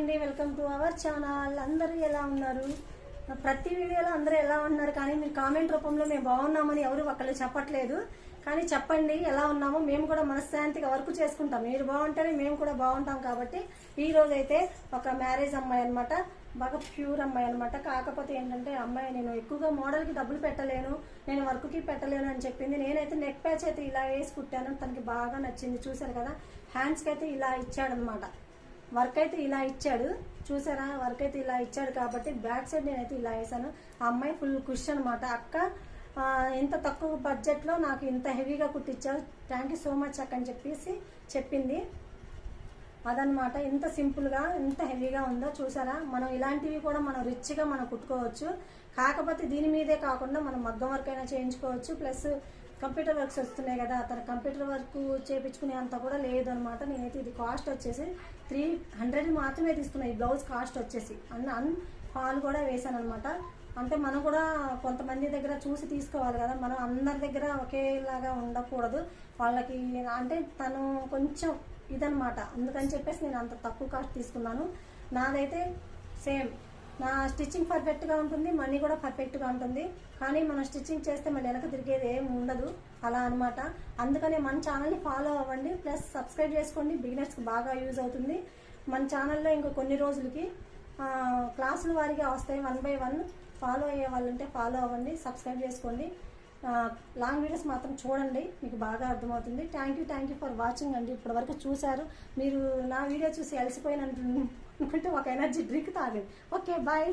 అండి welcome to our channel అందరూ ఎలా ఉన్నారు? ప్రతి వీడియోలో అందరూ ఎలా ఉన్నారు? కానీ మీరు కామెంట్ రూపంలో మేము బాగున్నామని ఎవరు ఒకళ్ళు చెప్పట్లేదు. కానీ చెప్పండి ఎలా ఉన్నామో మేము కూడా మనశ్శాంతిగా వర్క్ చేసుకుంటాం. మీరు బాగుంటేనే మేము కూడా బాగుంటాం కాబట్టి ఈ రోజు అయితే ఒక మ్యారేజ్ అమ్మాయి అనమాట బాగా ప్యూర్ అమ్మాయి అనమాట కాకపోతే ఏంటంటే అమ్మాయి నేను ఎక్కువగా మోడల్కి డబ్బులు పెట్టలేను. నేను వర్క్కి పెట్టలేను అని చెప్పింది. నేనైతే నెక్ ప్యాచ్ అయితే ఇలా వేసి కుట్టాను. తనకి బాగా నచ్చింది. చూశారు కదా? హ్యాండ్స్కి అయితే ఇలా ఇచ్చాడనమాట వర్క్ అయితే ఇలా ఇచ్చాడు. చూసారా? వర్క్ అయితే ఇలా ఇచ్చాడు కాబట్టి బ్యాక్ సైడ్ నేనైతే ఇలా వేసాను ఆ అమ్మాయి ఫుల్ కుష్ అనమాట అక్క ఎంత ఇంత తక్కువ బడ్జెట్లో నాకు ఇంత హెవీగా కుట్టించావు థ్యాంక్ యూ సో మచ్ అక్క అని చెప్పేసి చెప్పింది. అదనమాట ఎంత సింపుల్గా ఎంత హెవీగా ఉందో చూసారా? మనం ఇలాంటివి కూడా మనం రిచ్గా మనం కుట్టుకోవచ్చు. కాకపోతే దీని మీదే కాకుండా మనం మగ్గం వర్క్ అయినా చేయించుకోవచ్చు. ప్లస్ కంప్యూటర్ వర్క్స్ వస్తున్నాయి కదా అతను కంప్యూటర్ వర్క్ చేయించుకునే అంత కూడా లేదనమాట నేనైతే ఇది కాస్ట్ వచ్చేసి త్రీ హండ్రెడ్ మాత్రమే తీసుకున్నాను ఈ బ్లౌజ్ కాస్ట్ వచ్చేసి. అన్న అన్ ఫాల్ కూడా వేసాను అనమాట అంటే మనం కూడా కొంతమంది దగ్గర చూసి తీసుకోవాలి కదా. మనం అందరి దగ్గర ఒకేలాగా ఉండకూడదు. వాళ్ళకి అంటే తను కొంచెం ఇదనమాట అందుకని చెప్పేసి నేను అంత తక్కువ కాస్ట్ తీసుకున్నాను. నాదైతే సేమ్. నా స్టిచ్చింగ్ పర్ఫెక్ట్గా ఉంటుంది. మనీ కూడా పర్ఫెక్ట్గా ఉంటుంది. కానీ మనం స్టిచ్చింగ్ చేస్తే మళ్ళీ వెనక తిరిగేది ఏమి ఉండదు. అలా అనమాట అందుకనే మన ఛానల్ని ఫాలో అవ్వండి. ప్లస్ సబ్స్క్రైబ్ చేసుకోండి. బిగినర్స్కి బాగా యూజ్ అవుతుంది. మన ఛానల్లో ఇంకా కొన్ని రోజులకి క్లాసులు క్లాసుల వస్తాయి. One by one. ఫాలో అయ్యే వాళ్ళు ఉంటే ఫాలో అవ్వండి సబ్స్క్రైబ్ చేసుకోండి. లాంగ్ వీడియోస్ మాత్రం చూడండి మీకు బాగా అర్థమవుతుంది. Thank you thank you for watching అండి. ఇప్పటి వరకు చూశారు. మీరు నా వీడియో చూసి అలసిపోయిన అనుకుంటే ఒక ఎనర్జీ డ్రింక్ తాగండి. Okay bye